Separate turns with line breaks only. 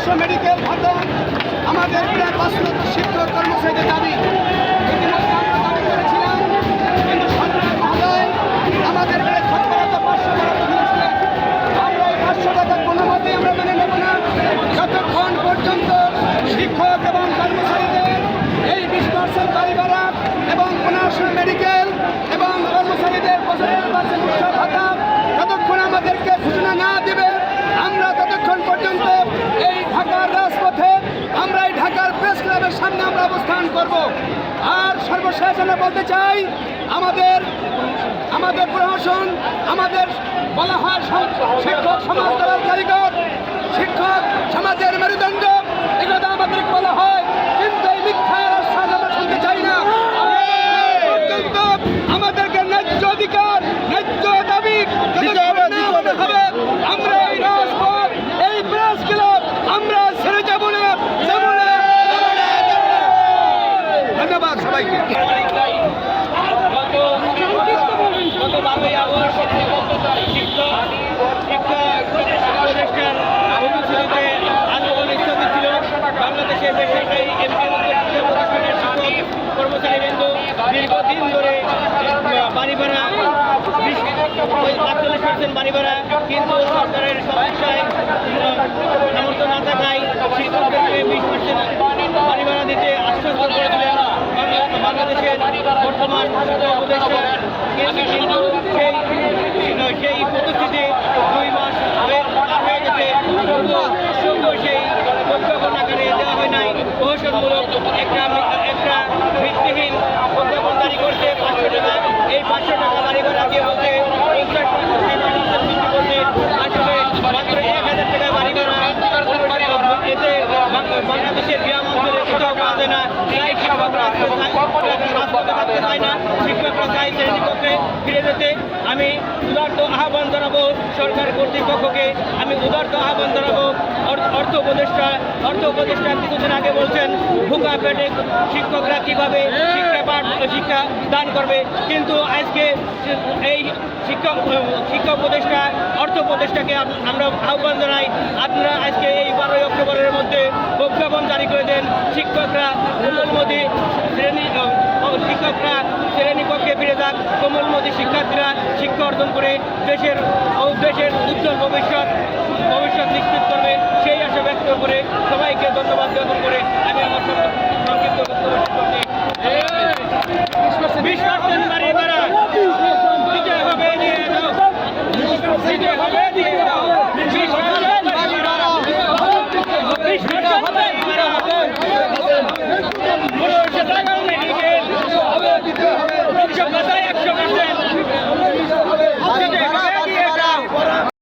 পনেরোশো মেডিকেল ভাতা আমাদের প্রায় পাঁচ লক্ষ শিক্ষক কর্মচারীদের দাবি। সর্বশেষ বলতে চাই আমাদের আমাদের প্রশাসন আমাদের বলা হয় শিক্ষক সমাজ দলের কারিগর শিক্ষক সমাজের মেরুদণ্ড এগুলো আমাদের বলা হয় কিন্তু এই মিথ্যার আশ্বাস আমরা শুনতে চাই না পর্যন্ত আমাদেরকে ন্যায্য অধিকার ন্যায্য দাবি যতক্ষণ না আদায় হবে আমরা এই রাজপথ এই প্রেস ক্লাব আমরা ছেড়ে যাব না যাব না যাব না, যাব না। ধন্যবাদ সবাইকে
গত বারোই আগস্ট শিক্ষক শিক্ষক প্রতিষ্ঠান অনুষ্ঠিততে আন্দোলন স্থগিত ছিল বাংলাদেশের বেসরকারি এমপি শিক্ষা প্রতিষ্ঠানের শিক্ষক কর্মচারীবৃন্দ দীর্ঘদিন ধরে বাড়ি ভাড়া আটচল্লিশ পার্সেন্ট বাড়ি ভাড়া কিন্তু সরকারের সমস্যায় সামর্থ্য না থাকায় শিক্ষকদেরকে বিশ পার্সেন্ট বাড়ি ভাড়া দিতে আশ্বস্ত করে দিলেন বাংলাদেশের বর্তমান উপদেষ্টা আমি উদার্ত আহ্বান জানাব সরকার কর্তৃপক্ষকে আমি উদার্ত আহ্বান জানাব অর- অর্থ উপদেষ্টা অর্থ উপদেষ্টা কিছুদিন আগে বলছেন ভুকা পেটে শিক্ষকরা কীভাবে শিক্ষা পাঠ শিক্ষা দান করবে কিন্তু আজকে এই শিক্ষক শিক্ষা উপদেষ্টা অর্থ উপদেষ্টাকে আমরা আহ্বান জানাই আপনারা আজকে এই বারোই অক্টোবরের মধ্যে প্রজ্ঞাপন জারি করে দেন শিক্ষকরা কোমলমতি শ্রেণি আহ, শিক্ষকরা শ্রেণীকক্ষে ফিরে যাক কোমলমতি শিক্ষার্থীরা শিক্ষা অর্জন করে দেশের দেশের উজ্জ্বল ভবিষ্যৎ ভবিষ্যৎ নিশ্চিত করবে। সেই আশা ব্যক্ত করে সবাইকে ধন্যবাদ জ্ঞাপন করে